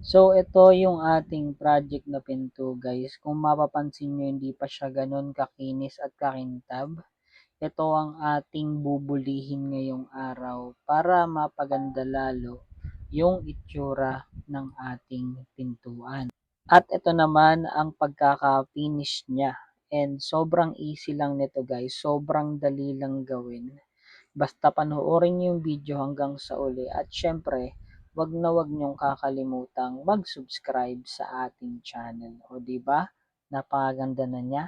So, ito yung ating project na pinto guys. Kung mapapansin nyo, hindi pa siya ganun kakinis at kakintab. Ito ang ating bubulihin ngayong araw para mapaganda lalo yung itsura ng ating pintuan. At ito naman ang pagkaka-finish niya. And sobrang easy lang nito guys. Sobrang dali lang gawin. Basta panoorin yung video hanggang sa uli. At syempre, wag na wag niyong kakalimutang mag-subscribe sa ating channel. O ba? Napakaganda na niya.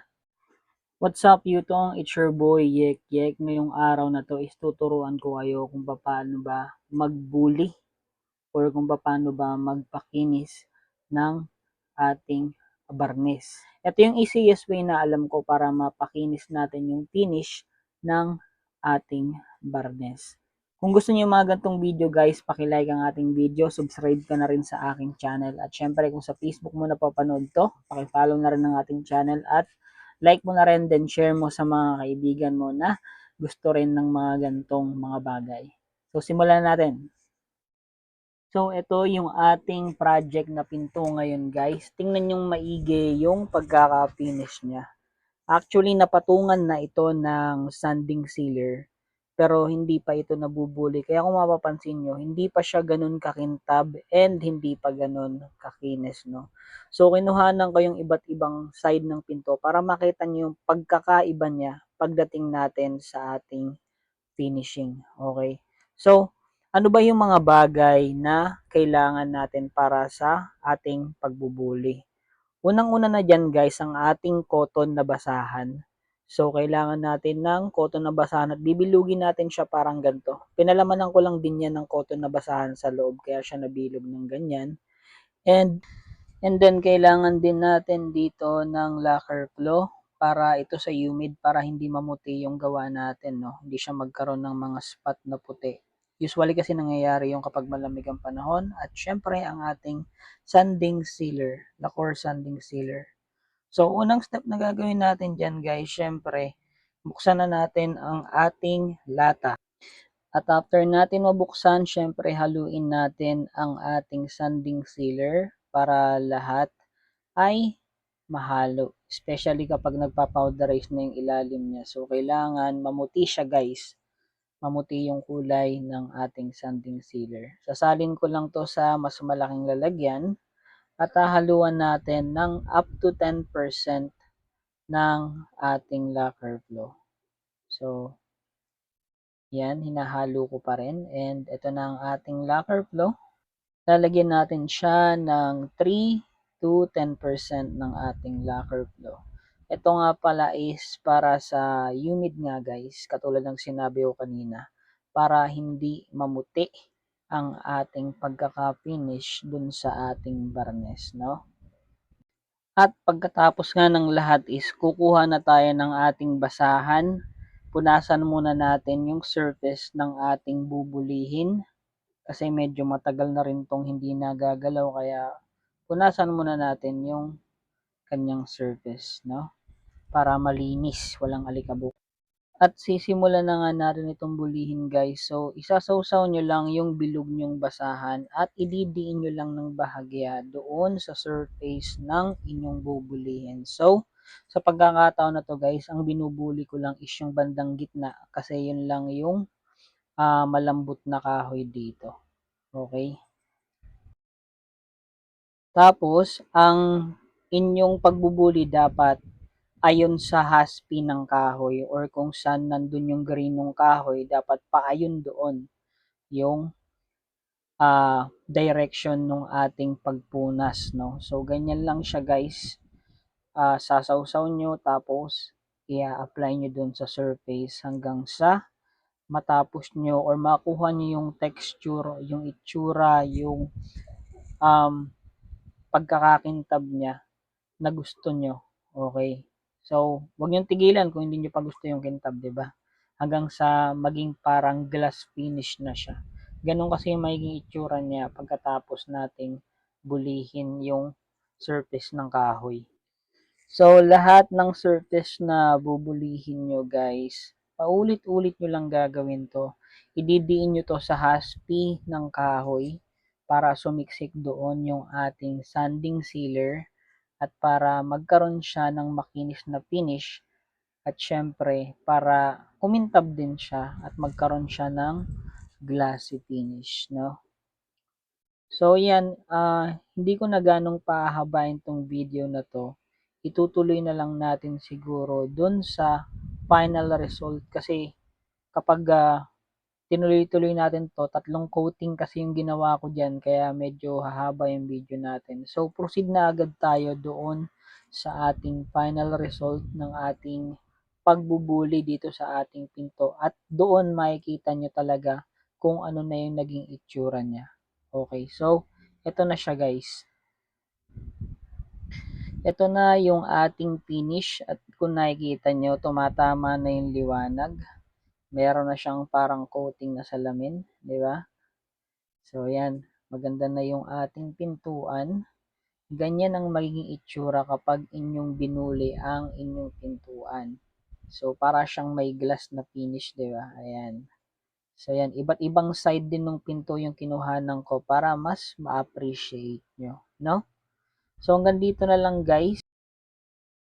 What's up YouTube? It's your boy Yek Yek. Ngayong araw na to is tuturuan ko kayo kung paano ba magbuli or kung paano ba magpakinis ng ating barnis. Ito yung easiest way na alam ko para mapakinis natin yung finish ng ating barnes. Kung gusto niyo mga gantong video guys, pakilike ang ating video, subscribe ka na rin sa aking channel. At syempre kung sa Facebook mo napapanood to, pakifollow na rin ang ating channel at like mo na rin then share mo sa mga kaibigan mo na gusto rin ng mga gantong mga bagay. So simulan natin. So, ito yung ating project na pinto ngayon guys. Tingnan yung maigi yung pagkaka-finish niya. Actually, napatungan na ito ng sanding sealer. Pero hindi pa ito nabubuli. Kaya kung mapapansin nyo, hindi pa siya ganun kakintab and hindi pa ganun kakinis. No? So, kinuhanan ko yung iba't ibang side ng pinto para makita nyo yung pagkakaiba niya pagdating natin sa ating finishing. Okay? So, ano ba yung mga bagay na kailangan natin para sa ating pagbubuli? Unang-una na dyan guys, ang ating cotton na basahan. So, kailangan natin ng cotton na basahan at bibilugin natin siya parang ganito. Pinalamanan ko lang din yan ng cotton na basahan sa loob, kaya siya nabilog ng ganyan. And, and then, kailangan din natin dito ng lacquer flow para ito sa humid para hindi mamuti yung gawa natin. No? Hindi siya magkaroon ng mga spot na puti. Usually kasi nangyayari yung kapag malamig ang panahon at syempre ang ating sanding sealer, lacquer sanding sealer. So unang step na gagawin natin dyan guys, syempre buksan na natin ang ating lata. At after natin mabuksan, syempre haluin natin ang ating sanding sealer para lahat ay mahalo. Especially kapag nagpa-powderize na yung ilalim niya. So kailangan mamuti siya guys mamuti yung kulay ng ating sanding sealer. Sasalin ko lang to sa mas malaking lalagyan at hahaluan natin ng up to 10% ng ating lacquer flow. So, yan, hinahalo ko pa rin. And ito na ang ating lacquer flow. Lalagyan natin siya ng 3 to 10% ng ating lacquer flow. Ito nga pala is para sa humid nga guys, katulad ng sinabi ko kanina, para hindi mamuti ang ating pagkaka-finish dun sa ating barnes, no? At pagkatapos nga ng lahat is kukuha na tayo ng ating basahan. Punasan muna natin yung surface ng ating bubulihin kasi medyo matagal na rin tong hindi nagagalaw kaya punasan muna natin yung kanyang surface, no? para malinis, walang alikabok. At sisimulan na nga natin itong bulihin guys. So, isasawsaw nyo lang yung bilog nyong basahan at ididiin nyo lang ng bahagya doon sa surface ng inyong bubulihin. So, sa pagkakataon na to guys, ang binubuli ko lang is yung bandang gitna kasi yun lang yung uh, malambot na kahoy dito. Okay? Tapos, ang inyong pagbubuli dapat ayon sa haspi ng kahoy or kung saan nandun yung grinong kahoy, dapat paayon doon yung uh, direction ng ating pagpunas. No? So, ganyan lang siya guys. Uh, sasawsaw nyo tapos i-apply nyo doon sa surface hanggang sa matapos nyo or makuha nyo yung texture, yung itsura, yung um, pagkakakintab niya na gusto nyo. Okay. So, wag niyong tigilan kung hindi niyo pa gusto yung kintab, 'di ba? Hanggang sa maging parang glass finish na siya. Ganun kasi yung magiging itsura niya pagkatapos nating bulihin yung surface ng kahoy. So, lahat ng surface na bubulihin nyo guys, paulit-ulit nyo lang gagawin to. Ididiin nyo to sa haspi ng kahoy para sumiksik doon yung ating sanding sealer at para magkaroon siya ng makinis na finish at syempre para kumintab din siya at magkaroon siya ng glassy finish, no? So yan, ah, hindi ko na ganong pahabain tong video na to. Itutuloy na lang natin siguro dun sa final result kasi kapag ah, tinuloy-tuloy natin to, tatlong coating kasi yung ginawa ko dyan kaya medyo hahaba yung video natin. So proceed na agad tayo doon sa ating final result ng ating pagbubuli dito sa ating pinto at doon makikita nyo talaga kung ano na yung naging itsura niya. Okay, so ito na siya guys. Ito na yung ating finish at kung nakikita nyo, tumatama na yung liwanag. Meron na siyang parang coating na salamin, di ba? So yan, maganda na yung ating pintuan. Ganyan ang magiging itsura kapag inyong binuli ang inyong pintuan. So para siyang may glass na finish, di ba? Ayan. So yan, iba't ibang side din ng pinto yung kinuhanan ko para mas ma-appreciate nyo, no? So hanggang dito na lang guys.